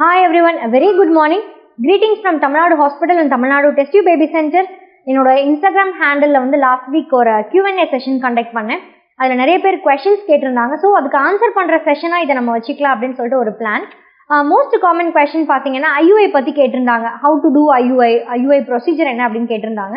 Hi everyone very good morning greetings from Tamil Nadu hospital and Tamil Nadu test you baby centre என்னோட Instagram handle வந்து last week ஒரு Q and A session conduct பண்ணேன். அதில் நிறைய பேர் questions கேட்டிருந்தாங்க. So அதுக்கு answer பண்ணுற செஷனாக இதை நம்ம வச்சுக்கலாம் அப்படின்னு சொல்லிட்டு ஒரு பிளான் மோஸ்ட் காமன் கொஷின் பார்த்தீங்கன்னா ஐயூஐ பற்றி கேட்டிருந்தாங்க. How to do IUI IUI procedure என்ன அப்படின்னு கேட்டிருந்தாங்க.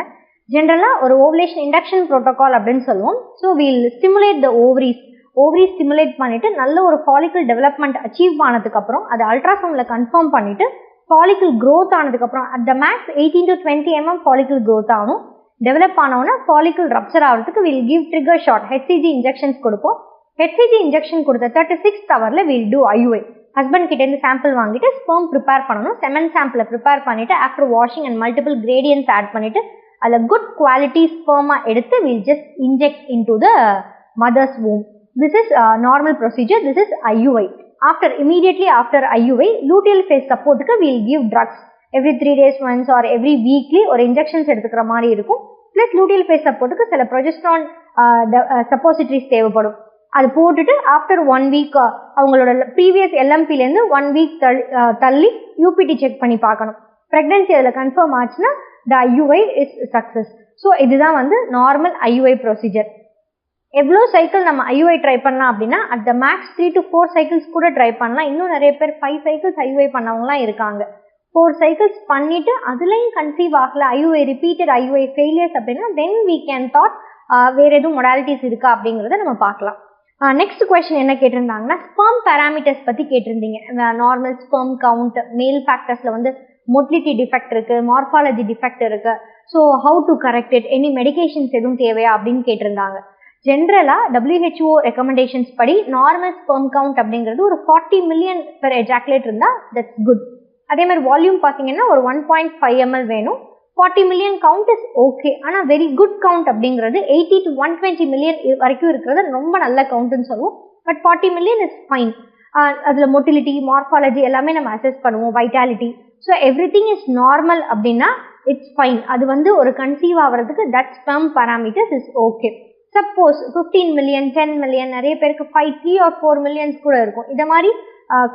ஜென்ரலாக ஒரு ஓவலேஷன் இண்டக்ஷன் ப்ரோட்டோகால் அப்படின்னு சொல்லுவோம். So we'll stimulate the ovaries ovary stimulate பண்ணிவிட்டு நல்ல ஒரு ஃபாலிக்கல் டெவலப்மெண்ட் அச்சீவ் ஆனதுக்கப்புறம் அதை அல்ட்ராசவுண்டில் கன்ஃபார்ம் பண்ணிட்டு ஃபாலிக்கல் க்ரோத் ஆனதுக்கப்புறம் at the max eighteen to twenty MM follicle growth ஆகணும் டெவலப் ஆனவுடனே ஃபாலிக்கல் ரப்சர் ஆகிறதுக்கு will give trigger shot HCG injections கொடுப்போம். ஹெச்சிஜி இன்ஜெக்ஷன் கொடுத்த தேர்ட்டி சிக்ஸ் ஹவரில் வில் டூ ஐயூஐ ஹஸ்பண்ட் கிட்டேருந்து சாம்பிள் வாங்கிட்டு ஸ்பெர்ம் ப்ரிப்பேர் பண்ணணும். செமன் சாம்பிளை ப்ரிப்பேர் பண்ணிட்டு after washing and multiple gradients add பண்ணிட்டு அதில் குட் குவாலிட்டி ஸ்பெர்மாக எடுத்து will just inject into the mother's womb this is uh, normal procedure. This is IUI after immediately after IUI luteal phase support க்கு we'll give drugs. Every three days once or every weekly ஒரு injections எடுத்துக்கிற மாதிரி இருக்கும். Plus luteal phase supportக்கு சில progesterone சப்போசிட்ரிஸ் uh, uh, தேவைப்படும். அது போட்டுட்டு after one week அவங்களோட ப்ரீவியஸ் எல்எம்பிலேருந்து ஒன் வீக் தள்ளி யூபிடி செக் பண்ணி பார்க்கணும். ப்ரெக்னன்சி அதில் கன்ஃபார்ம் ஆச்சுன்னா the IUI is success so இதுதான் வந்து நார்மல் ஐயுஐ ப்ரொசீஜர் எவ்வளோ சைக்கிள் நம்ம ஐயூஐ ட்ரை பண்ணலாம் அப்படின்னா at the max three to four cycles கூட ட்ரை பண்ணலாம். இன்னும் நிறைய பேர் ஃபைவ் சைக்கிள்ஸ் ஐயூஐ பண்ணவங்களாம் இருக்காங்க. ஃபோர் சைக்கிள்ஸ் பண்ணிட்டு அதுலேயும் கன்சீவ் ஆகல. ஐயூஐ ரிப்பீட்டட் ஐயூஐ ஃபெயிலியர்ஸ் அப்படின்னா தென் வீ கேன் தாட் வேறு எதுவும் மொடாலிட்டிஸ் இருக்கா அப்படிங்கிறத நம்ம பார்க்கலாம். நெக்ஸ்ட் கொஸ்டின் என்ன கேட்டிருந்தாங்கன்னா ஸ்பெர்ம் பேராமீட்டர்ஸ் பற்றி கேட்டிருந்தீங்க. நார்மல் ஸ்பெர்ம் கவுண்ட் மேல் ஃபேக்டர்ஸில் வந்து மொட்டிலிட்டி டிஃபெக்ட் இருக்குது மார்பாலஜி டிஃபெக்ட் இருக்குது so how to correct it any medications எதுவும் தேவையா அப்படின்னு கேட்டிருந்தாங்க. ஜென்ரலாக டபிள்யூஹெச்ஓ ரெக்கமெண்டேஷன்ஸ் படி நார்மல் ஸ்பெர்ம் கவுண்ட் அப்படிங்கிறது ஒரு ஃபார்ட்டி மில்லியன் பெர் எஜாக்குலேட் இருந்தால் தட்ஸ் குட் அதே மாதிரி வால்யூம் பார்த்தீங்கன்னா ஒரு ஒன் பாயிண்ட் ஃபைவ் எம்எல் வேணும். Forty million count is okay ஆனால் வெரி குட் கவுண்ட் அப்படிங்கிறது eighty to one twenty million வரைக்கும் இருக்கிறது ரொம்ப நல்ல கவுண்ட்டுன்னு சொல்லுவோம். But forty million is fine அதில் மொட்டிலிட்டி மார்ஃபாலஜி எல்லாமே நம்ம அசஸ் பண்ணுவோம் vitality so everything is normal அப்படின்னா இட்ஸ் ஃபைன் அது வந்து ஒரு கன்சீவ் ஆகிறதுக்கு that sperm parameters is okay suppose fifteen million ten million நிறைய பேருக்கு five three or four millions கூட இருக்கும். இதை மாதிரி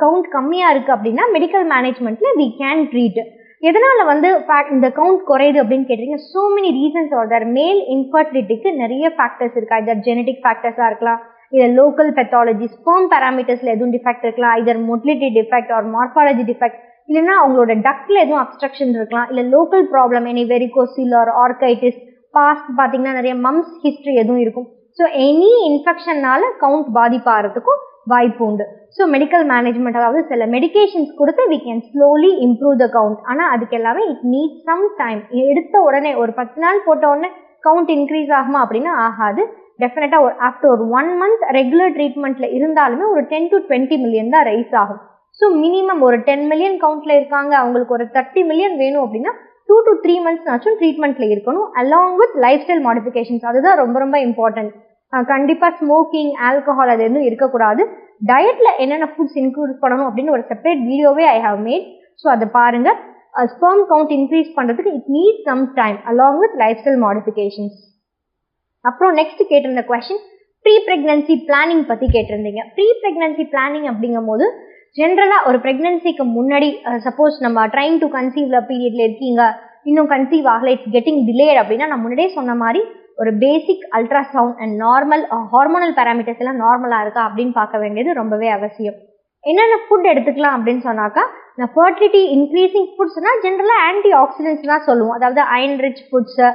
கவுண்ட் கம்மியாக இருக்குது அப்படின்னா மெடிக்கல் மேனேஜ்மெண்ட்டில் வி கேன் ட்ரீட் எதனால் வந்து ஃபேக்ட் இந்த கவுண்ட் குறையுது அப்படின்னு கேட்டிங்கன்னா so many reasons are there male இன்ஃபர்டிலிட்டிக்கு நிறைய ஃபேக்டர்ஸ் இருக்கா? இதர் ஜெனடிக் ஃபேக்டர்ஸாக இருக்கலாம் இல்லை லோக்கல் பெத்தாலஜி ஸ்பெர்ம் பேராமீட்டர்ஸில் எதுவும் டிஃபெக்ட் இருக்கலாம் either motility defect or morphology defect இல்லைன்னா அவங்களோட டக்டில் எதுவும் அப்ஸ்ட்ரக்ஷன் இருக்கலாம் இல்லை local problem any varicocele or orchitis past பார்த்தீங்கன்னா நிறைய மம்ஸ் ஹிஸ்ட்ரி எதுவும் இருக்கும். ஸோ எனி இன்ஃபெக்ஷன்னால கவுண்ட் பாதிப்பாகிறதுக்கும் வாய்ப்பு உண்டு. ஸோ மெடிக்கல் மேனேஜ்மெண்ட் அதாவது சில மெடிகேஷன்ஸ் கொடுத்து we can slowly improve the count ஆனால் அதுக்கு எல்லாமே இட் நீட் சம் டைம் எடுத்த உடனே ஒரு பத்து நாள் போட்ட உடனே கவுண்ட் இன்க்ரீஸ் ஆகுமா அப்படின்னா ஆகாது. டெஃபினட்டாக ஒரு ஆஃப்டர் ஒரு ஒன் மந்த் ரெகுலர் ட்ரீட்மெண்ட்டில் இருந்தாலுமே ஒரு டென் டு டுவெண்ட்டி மில்லியன் தான் ரைஸ் ஆகும். ஸோ மினிமம் ஒரு டென் மில்லியன் கவுண்ட்டில் இருக்காங்க அவங்களுக்கு ஒரு தேர்ட்டி மில்லியன் வேணும் அப்படின்னா டூ டு த்ரீ மந்த்ஸ்னாச்சும் ட்ரீட்மெண்ட்டில் இருக்கணும் along with lifestyle modifications அதுதான் ரொம்ப ரொம்ப இம்பார்ட்டன்ட் கண்டிப்பாக ஸ்மோக்கிங் ஆல்கஹால் அது எதுவும் இருக்கக்கூடாது. டயட்டில் என்னென்ன ஃபுட்ஸ் இன்க்ளூட் பண்ணணும் அப்படின்னு ஒரு செப்பரேட் வீடியோவே ஐ ஹவ் மேட் ஸோ அதை பாருங்கள் ஸ்பெர்ம் கவுண்ட் இன்க்ரீஸ் பண்ணுறதுக்கு it need some time along with lifestyle modifications அப்புறம் நெக்ஸ்ட் கேட்டிருந்த கொஷின் ப்ரீ ப்ரெக்னன்சி பிளானிங் பற்றி கேட்டிருந்தீங்க. ப்ரீ ப்ரெக்னன்சி பிளானிங் அப்படிங்கும் போது ஜென்ரலாக ஒரு ப்ரெக்னன்சிக்கு முன்னாடி சப்போஸ் நம்ம ட்ரைங் டு கன்சீவ்ல பீரியட்ல இருக்கீங்க இன்னும் கன்சீவ் ஆகலை இட்ஸ் கெட்டிங் டிலேட் அப்படின்னா நான் முன்னாடியே சொன்ன மாதிரி ஒரு basic ultrasound and normal hormonal parameters எல்லாம் நார்மலாக இருக்கா அப்படின்னு பார்க்க வேண்டியது ரொம்பவே அவசியம். என்னென்ன ஃபுட் எடுத்துக்கலாம் அப்படின்னு சொன்னாக்கா நான் ஃபர்டிலிட்டி இன்க்ரீஸிங் ஃபுட்ஸ்னால் ஜென்ரலாக ஆன்டி ஆக்சிடென்ட்ஸ் தான் சொல்லுவோம். அதாவது அயன் ரிச் ஃபுட்ஸு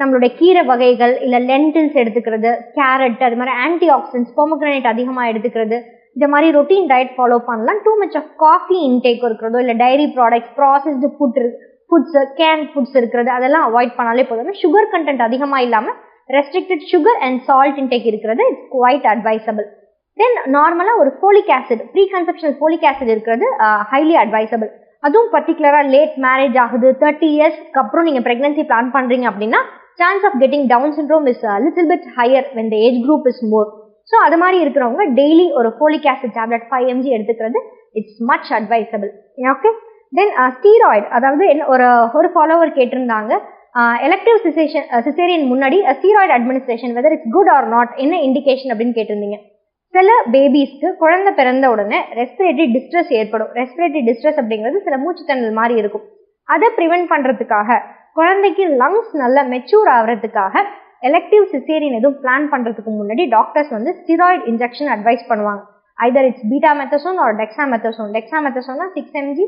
நம்மளுடைய கீரை வகைகள் இல்லை லென்டில்ஸ் எடுத்துக்கிறது கேரட் அது மாதிரி ஆன்டி ஆக்சிடென்ட்ஸ் பொமக்ரனேட் அதிகமாக எடுத்துக்கிறது இந்த மாதிரி ரொட்டீன் டயட் ஃபாலோ பண்ணலாம். Too much of coffee intake இருக்கிறதோ இல்லை dairy products processed food foods can foods இருக்கிறது அதெல்லாம் அவாய்ட் பண்ணாலே போதும். சுகர் கண்டென்ட் அதிகமாக இல்லாமல் restricted sugar and salt intake இருக்கிறது இட்ஸ் குவைட் அட்வைசபிள் தென் நார்மலாக ஒரு folic acid pre conceptional folic acid இருக்கிறது ஹைலி அட்வைசபிள் அதுவும் பர்டிகுலராக லேட் மேரேஜ் ஆகுது தேர்ட்டி இயர்ஸ்க்கு அப்புறம் நீங்கள் ப்ரெக்னன்சி பிளான் பண்ணுறீங்க அப்படின்னா chance of getting Down syndrome is little bit higher when the age group is more so அது மாதிரி இருக்கிறவங்க டெய்லி ஒரு folic acid tablet five MG எடுத்துக்கிறது it's much advisable okay then steroid அதாவது என்ன ஒரு ஒரு ஃபாலோவர் கேட்டிருந்தாங்க எலக்டிவ் சிசேஷன் சிசேரியன் முன்னாடி steroid administration whether it's good or not என்ன இண்டிகேஷன் அப்படின்னு கேட்டிருந்தீங்க. சில பேபிஸ்க்கு குழந்தை பிறந்த உடனே ரெஸ்பிரேட்டரி டிஸ்ட்ரெஸ் ஏற்படும். ரெஸ்பிரேட்டரி டிஸ்ட்ரெஸ் அப்படிங்கிறது சில மூச்சுத்தண்ணல் மாதிரி இருக்கும். அதை ப்ரிவென்ட் பண்ணுறதுக்காக குழந்தைக்கு லங்ஸ் நல்லா மெச்சூர் ஆகிறதுக்காக எலக்டிவ் சிசேரியன் எதுவும் பிளான் பண்ணுறதுக்கு முன்னாடி டாக்டர்ஸ் வந்து ஸ்டிராய்டு இன்ஜெக்ஷன் அட்வைஸ் பண்ணுவாங்க. ஐதர் இட்ஸ் பீட்டா மெத்தசோன் ஒரு டெக்ஸா மெத்தசோன் டெக்ஸா மெத்தசோன்னா six mg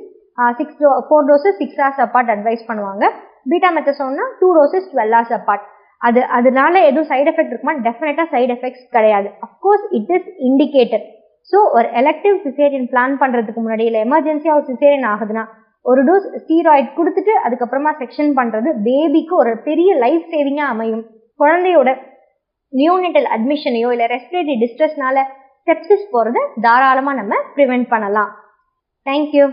six four doses six hours apart advise பண்ணுவாங்க. பீட்டா மெத்தசோன்னா two doses twelve hours apart அது அதனால எதுவும் சைடு எஃபெக்ட் இருக்குமா? டெஃபினட்டாக சைடு எஃபெக்ட்ஸ் கிடையாது. Of course it is indicated so ஒரு எலக்டிவ் சிசேரியன் பிளான் பண்ணுறதுக்கு முன்னாடி இல்லை எமர்ஜென்சியாக ஒரு சிசேரியன் ஆகுதுன்னா ஒரு டோஸ் ஸ்டீராய்ட் கொடுத்துட்டு அதுக்கப்புறமா செக்ஷன் பண்ணுறது பேபிக்கு ஒரு பெரிய லைஃப் சேவிங்காக அமையும். குழந்தையோட நியூனிட்டல் அட்மிஷனையோ இல்லை ரெஸ்பிரேட்டரி டிஸ்ட்ரெஸ்னால செப்சிஸ் போகிறத தாராளமாக நம்ம ப்ரிவெண்ட் பண்ணலாம். தேங்க்யூ